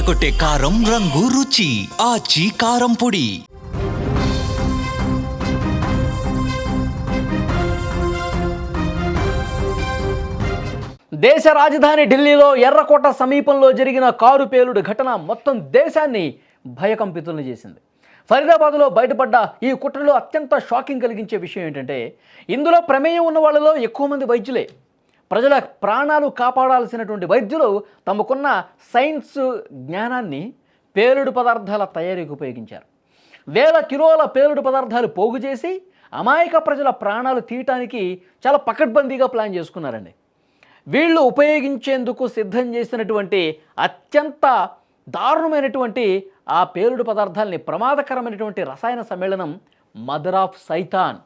అదరగొట్టే కారం రంగు రుచి. ఆచి కారం పొడి. దేశ రాజధాని ఢిల్లీలో ఎర్రకోట సమీపంలో జరిగిన కారు పేలుడు ఘటన మొత్తం దేశాన్ని భయకంపితులను చేసింది. ఫరీదాబాద్లో బయటపడ్డ ఈ కుట్రలో అత్యంత షాకింగ్ కలిగించే విషయం ఏంటంటే ఇందులో ప్రమేయం ఉన్న వాళ్ళలో ఎక్కువ మంది వైద్యులే. ప్రజల ప్రాణాలు కాపాడాల్సినటువంటి వైద్యులు తమకున్న సైన్స్ జ్ఞానాన్ని పేలుడు పదార్థాల తయారీకి ఉపయోగించారు. వేల కిలోల పేలుడు పదార్థాలు పోగు చేసి అమాయక ప్రజల ప్రాణాలు తీయటానికి చాలా పకడ్బందీగా ప్లాన్ చేసుకున్నారండి. వీళ్ళు ఉపయోగించేందుకు సిద్ధం చేసినటువంటి అత్యంత దారుణమైనటువంటి ఆ పేలుడు పదార్థాలని ప్రమాదకరమైనటువంటి రసాయన సమ్మేళనం మదర్ ఆఫ్ సైతాన్.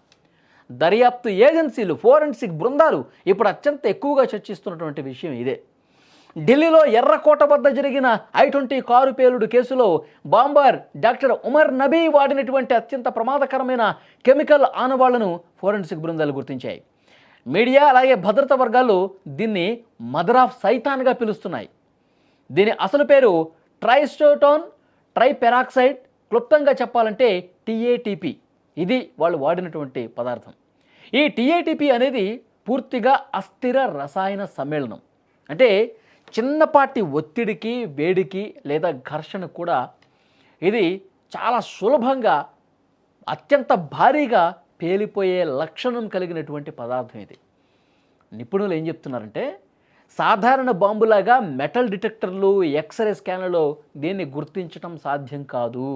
దర్యాప్తు ఏజెన్సీలు ఫోరెన్సిక్ బృందాలు ఇప్పుడు అత్యంత ఎక్కువగా చర్చిస్తున్నటువంటి విషయం ఇదే. ఢిల్లీలో ఎర్రకోట వద్ద జరిగిన ఐ ట్వంటీ కారు పేలుడు కేసులో బాంబార్ డాక్టర్ ఉమర్ నబీ వాడినటువంటి అత్యంత ప్రమాదకరమైన కెమికల్ ఆనవాళ్ళను ఫోరెన్సిక్ బృందాలు గుర్తించాయి. మీడియా అలాగే భద్రతా వర్గాలు దీన్ని మదర్ ఆఫ్ సైతాన్గా పిలుస్తున్నాయి. దీని అసలు పేరు ట్రైస్టోటోన్ ట్రైపెరాక్సైడ్ క్లుప్తంగా చెప్పాలంటే టీఏటీపీ ఇది వాళ్ళు వాడినటువంటి పదార్థం. ఈ టీఏటీపీ అనేది పూర్తిగా అస్థిర రసాయన సమ్మేళనం. అంటే చిన్నపాటి ఒత్తిడికి వేడికి లేదా ఘర్షణ కూడా ఇది చాలా సులభంగా అత్యంత భారీగా పేలిపోయే లక్షణం కలిగినటువంటి పదార్థం ఇది. నిపుణులు ఏం చెప్తున్నారంటే సాధారణ బాంబులాగా మెటల్ డిటెక్టర్లు ఎక్స్రే స్కానర్లో దీన్ని గుర్తించటం సాధ్యం కాదు.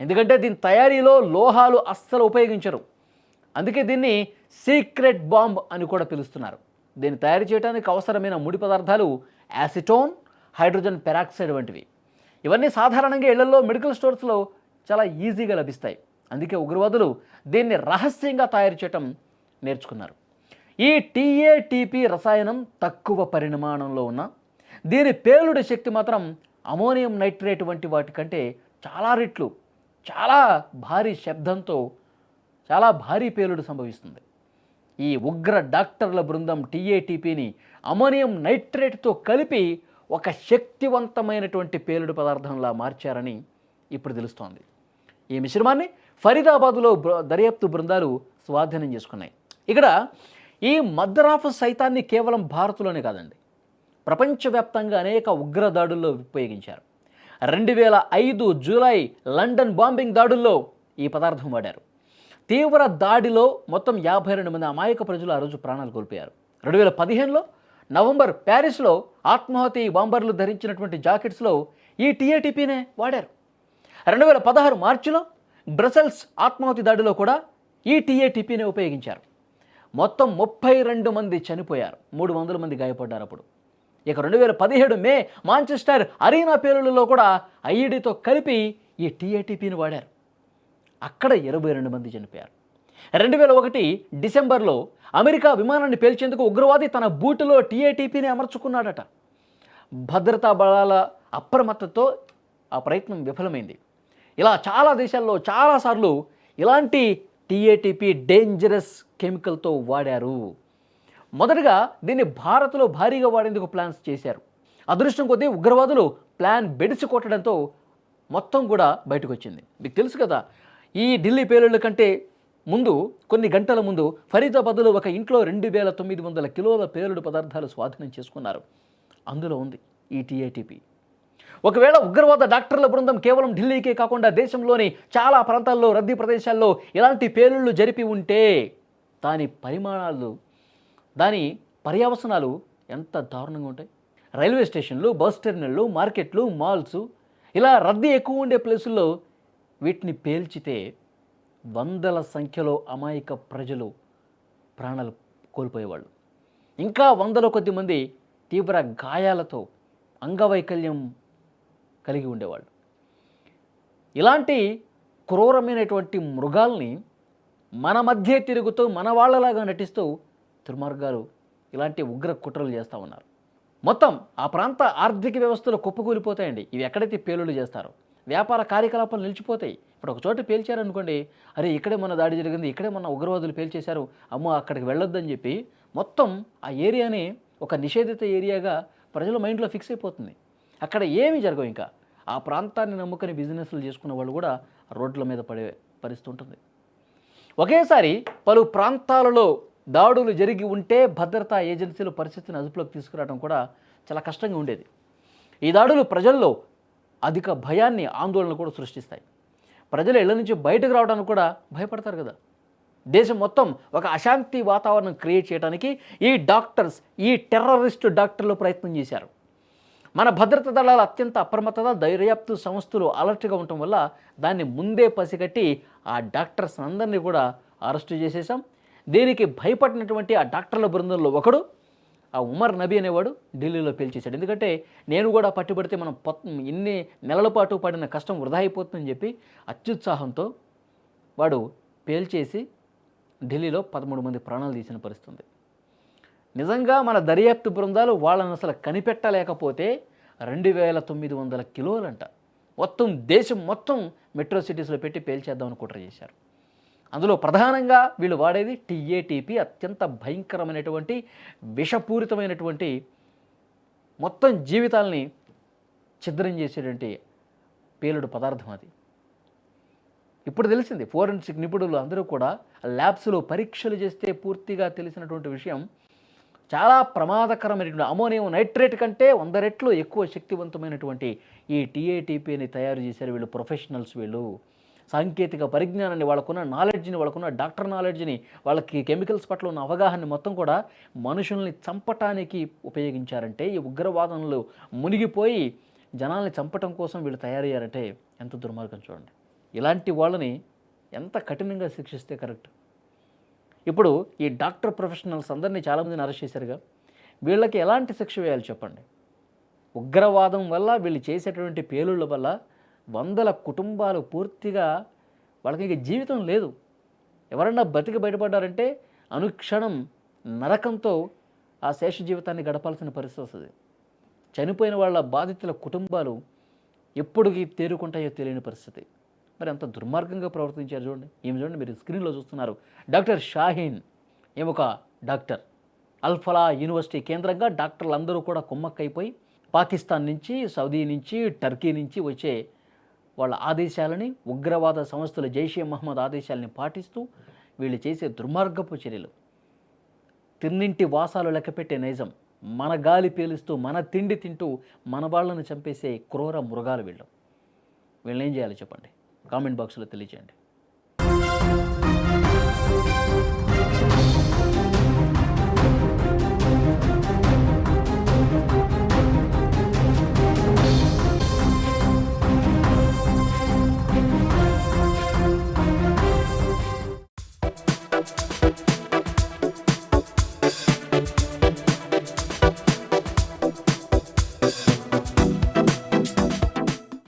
ఎందుకంటే దీని తయారీలో లోహాలు అస్సలు ఉపయోగించరు. అందుకే దీన్ని సీక్రెట్ బాంబ్ అని కూడా పిలుస్తున్నారు. దీన్ని తయారు చేయడానికి అవసరమైన ముడి పదార్థాలు యాసిటోన్ హైడ్రోజన్ పెరాక్సైడ్ వంటివి. ఇవన్నీ సాధారణంగా ఇళ్ళలో మెడికల్ స్టోర్స్లో చాలా ఈజీగా లభిస్తాయి. అందుకే ఉగ్రవాదులు దీన్ని రహస్యంగా తయారు చేయటం నేర్చుకున్నారు. ఈ టీఏటీపీ రసాయనం తక్కువ పరిమాణంలో ఉన్న దీని పేలుడు శక్తి మాత్రం అమోనియం నైట్రేట్ వంటి వాటి కంటే చాలా రెట్లు. చాలా భారీ శబ్దంతో చాలా భారీ పేలుడు సంభవిస్తుంది. ఈ ఉగ్ర డాక్టర్ల బృందం టీఏటీపీని అమోనియం నైట్రేట్తో కలిపి ఒక శక్తివంతమైనటువంటి పేలుడు పదార్థంలా మార్చారని ఇప్పుడు తెలుస్తోంది. ఈ మిశ్రమాన్ని ఫరీదాబాదులో బృ- దర్యాప్తు బృందాలు స్వాధీనం చేసుకున్నాయి. ఇక్కడ ఈ మద్రాఫ్ సైతాన్ని కేవలం భారత్లోనే కాదండి ప్రపంచవ్యాప్తంగా అనేక ఉగ్ర దాడుల్లో ఉపయోగించారు. రెండు వేల ఐదు జూలై లండన్ బాంబింగ్ దాడుల్లో ఈ పదార్థం వాడారు. తీవ్ర దాడిలో మొత్తం యాభై రెండు మంది అమాయక ప్రజలు ఆ రోజు ప్రాణాలు కోల్పోయారు. రెండు వేల పదిహేనులో నవంబర్ ప్యారిస్లో ఆత్మాహుతి బాంబర్లు ధరించినటువంటి జాకెట్స్లో ఈ టీఏటీపీనే వాడారు. రెండు వేల పదహారు మార్చిలో బ్రసెల్స్ ఆత్మాహుతి దాడిలో కూడా ఈ టీఏటీపీనే ఉపయోగించారు. మొత్తం ముప్పై రెండు మంది చనిపోయారు. మూడు వందల మంది గాయపడ్డారు అప్పుడు. ఇక రెండు వేల పదిహేడు మే మాంచెస్టర్ అరీనా పేలులలో కూడా ఐఈడితో కలిపి ఈ టీఏటీపీని వాడారు. అక్కడ ఇరవై రెండు మంది చనిపోయారు. రెండు వేల ఒకటి డిసెంబర్లో అమెరికా విమానాన్ని పేల్చేందుకు ఉగ్రవాది తన బూటులో టీఏటీపీని అమర్చుకున్నాడట. భద్రతా బలాల అప్రమత్తతో ఆ ప్రయత్నం విఫలమైంది. ఇలా చాలా దేశాల్లో చాలాసార్లు ఇలాంటి టీఏటీపీ డేంజరస్ కెమికల్తో వాడారు. మొదటగా దీన్ని భారత్లో భారీగా వాడేందుకు ప్లాన్స్ చేశారు. అదృష్టం కొద్దీ ఉగ్రవాదులు ప్లాన్ బెడిసి కొట్టడంతో మొత్తం కూడా బయటకు వచ్చింది మీకు తెలుసు కదా ఈ ఢిల్లీ పేలుళ్ళ కంటే ముందు కొన్ని గంటల ముందు ఫరీదాబాద్లో ఒక ఇంట్లో రెండు వేల తొమ్మిది వందల కిలోల పేలుడు పదార్థాలు స్వాధీనం చేసుకున్నారు. అందులో ఉంది ఈ టీఐటీపీ ఒకవేళ ఉగ్రవాద డాక్టర్ల బృందం కేవలం ఢిల్లీకే కాకుండా దేశంలోని చాలా ప్రాంతాల్లో రద్దీ ప్రదేశాల్లో ఇలాంటి పేలుళ్ళు జరిపి ఉంటే దాని పరిమాణాలు దాని పర్యావసనాలు ఎంత దారుణంగా ఉంటాయి? రైల్వే స్టేషన్లు బస్ టెర్మినళ్ళు మార్కెట్లు మాల్స్ ఇలా రద్దీ ఎక్కువ ఉండే ప్లేసుల్లో వీటిని పేల్చితే వందల సంఖ్యలో అమాయక ప్రజలు ప్రాణాలు కోల్పోయేవాళ్ళు. ఇంకా వందల కొద్ది మంది తీవ్ర గాయాలతో అంగవైకల్యం కలిగి ఉండేవాళ్ళు. ఇలాంటి క్రూరమైనటువంటి మృగాల్ని మన మధ్య తిరుగుతూ మన వాళ్ళలాగా నటిస్తూ దుర్మార్గాలు ఇలాంటి ఉగ్ర కుట్రలు చేస్తూ ఉన్నారు. మొత్తం ఆ ప్రాంత ఆర్థిక వ్యవస్థలు కుప్పకూలిపోతాయండి. ఇవి ఎక్కడైతే పేలుళ్ళు చేస్తారో వ్యాపార కార్యకలాపాలు నిలిచిపోతాయి. ఇప్పుడు ఒక చోట పేల్చారనుకోండి అరే ఇక్కడే మన దాడి జరిగింది ఇక్కడే మన ఉగ్రవాదులు పేల్చేశారు అమ్మో అక్కడికి వెళ్ళొద్దని చెప్పి మొత్తం ఆ ఏరియాని ఒక నిషేధిత ఏరియాగా ప్రజల మైండ్లో ఫిక్స్ అయిపోతుంది. అక్కడ ఏమి జరగవు ఇంకా. ఆ ప్రాంతాన్ని నమ్ముకొని బిజినెస్లు చేసుకున్న వాళ్ళు కూడా రోడ్ల మీద పడే పరిస్థితి ఉంటుంది. ఒకేసారి పలు ప్రాంతాలలో దాడులు జరిగి ఉంటే భద్రతా ఏజెన్సీలు పరిస్థితిని అదుపులోకి తీసుకురావడం కూడా చాలా కష్టంగా ఉండేది. ఈ దాడులు ప్రజల్లో అధిక భయాన్ని ఆందోళన కూడా సృష్టిస్తాయి. ప్రజలు ఇళ్ళ నుంచి బయటకు రావడానికి కూడా భయపడతారు కదా. దేశం మొత్తం ఒక అశాంతి వాతావరణం క్రియేట్ చేయడానికి ఈ డాక్టర్స్ ఈ టెర్రరిస్ట్ డాక్టర్లు ప్రయత్నం చేశారు. మన భద్రతా దళాలు అత్యంత అప్రమత్తత ధైర్యాప్తు సంస్థలు అలర్ట్గా ఉండటం వల్ల దాన్ని ముందే పసిగట్టి ఆ డాక్టర్స్ అందరినీ కూడా అరెస్టు చేసేసాం దీనికి భయపడినటువంటి ఆ డాక్టర్ల బృందంలో ఒకడు ఆ ఉమర్ నబీ అనేవాడు ఢిల్లీలో పేల్చేశాడు. ఎందుకంటే నేను కూడా పట్టుబడితే మనం పొత్ ఇన్ని నెలల పాటు పడిన కష్టం వృధా అయిపోతుందని చెప్పి అత్యుత్సాహంతో వాడు పేల్చేసి ఢిల్లీలో పదమూడు మంది ప్రాణాలు తీసిన పరిస్థితుంది. నిజంగా మన దర్యాప్తు బృందాలు వాళ్ళని అసలు కనిపెట్టలేకపోతే రెండు వేల తొమ్మిది వందల కిలోలంట. మొత్తం దేశం మొత్తం మెట్రో సిటీస్లో పెట్టి పేల్చేద్దామని కుట్ర చేశారు. అందులో ప్రధానంగా వీళ్ళు వాడేది టీఏటీపీ అత్యంత భయంకరమైనటువంటి విషపూరితమైనటువంటి మొత్తం జీవితాల్ని ఛిద్రం చేసేటువంటి పేలుడు పదార్థం అది. ఇప్పుడు తెలిసింది ఫోరెన్సిక్ నిపుణులు అందరూ కూడా ల్యాబ్స్లో పరీక్షలు చేస్తే పూర్తిగా తెలిసినటువంటి విషయం చాలా ప్రమాదకరమైనటువంటి అమోనియం నైట్రేట్ కంటే వంద రెట్లు ఎక్కువ శక్తివంతమైనటువంటి ఈ టీఏటీపీని తయారు చేశారు వీళ్ళు ప్రొఫెషనల్స్ వీళ్ళు. సాంకేతిక పరిజ్ఞానాన్ని వాళ్ళకున్న నాలెడ్జ్ని వాళ్ళకున్న డాక్టర్ నాలెడ్జ్ని వాళ్ళకి కెమికల్స్ పట్ల ఉన్న అవగాహన మొత్తం కూడా మనుషుల్ని చంపటానికి ఉపయోగించారంటే ఈ ఉగ్రవాదంలో మునిగిపోయి జనాల్ని చంపటం కోసం వీళ్ళు తయారయ్యారంటే ఎంత దుర్మార్గం చూడండి. ఇలాంటి వాళ్ళని ఎంత కఠినంగా శిక్షిస్తే కరెక్ట్? ఇప్పుడు ఈ డాక్టర్ ప్రొఫెషనల్స్ అందరినీ చాలామందిని అరెస్ట్ చేశారుగా. వీళ్ళకి ఎలాంటి శిక్ష వేయాలి చెప్పండి? ఉగ్రవాదం వల్ల వీళ్ళు చేసేటువంటి పేలుళ్ళ వల్ల వందల కుటుంబాలు పూర్తిగా వాళ్ళకి ఇక జీవితం లేదు. ఎవరన్నా బతికి బయటపడ్డారంటే అనుక్షణం నరకంతో ఆ శేష జీవితాన్ని గడపాల్సిన పరిస్థితి వస్తుంది. చనిపోయిన వాళ్ళ బాధితుల కుటుంబాలు ఎప్పటికీ తేరుకుంటాయో తెలియని పరిస్థితి. మరి అంత దుర్మార్గంగా ప్రవర్తించారు చూడండి. ఏమి చూడండి? మీరు స్క్రీన్లో చూస్తున్నారు. డాక్టర్ షాహీన్ ఏమొక డాక్టర్. అల్ఫలా యూనివర్సిటీ కేంద్రంగా డాక్టర్లు అందరూ కూడా కుమ్మక్కైపోయి పాకిస్తాన్ నుంచి సౌదీ నుంచి టర్కీ నుంచి వచ్చే వాళ్ళ ఆదేశాలని ఉగ్రవాద సంస్థలు జైషే మహమ్మద్ ఆదేశాలని పాటిస్తూ వీళ్ళు చేసే దుర్మార్గపు చర్యలు. తిన్నింటి వాసాలు లెక్కపెట్టే నైజం మన గాలి పీలుస్తూ మన తిండి తింటూ మన వాళ్ళను చంపేసే క్రూర మృగాలు వీళ్ళు. వీళ్ళని ఏం చేయాలి చెప్పండి. కామెంట్ బాక్స్లో తెలియజేయండి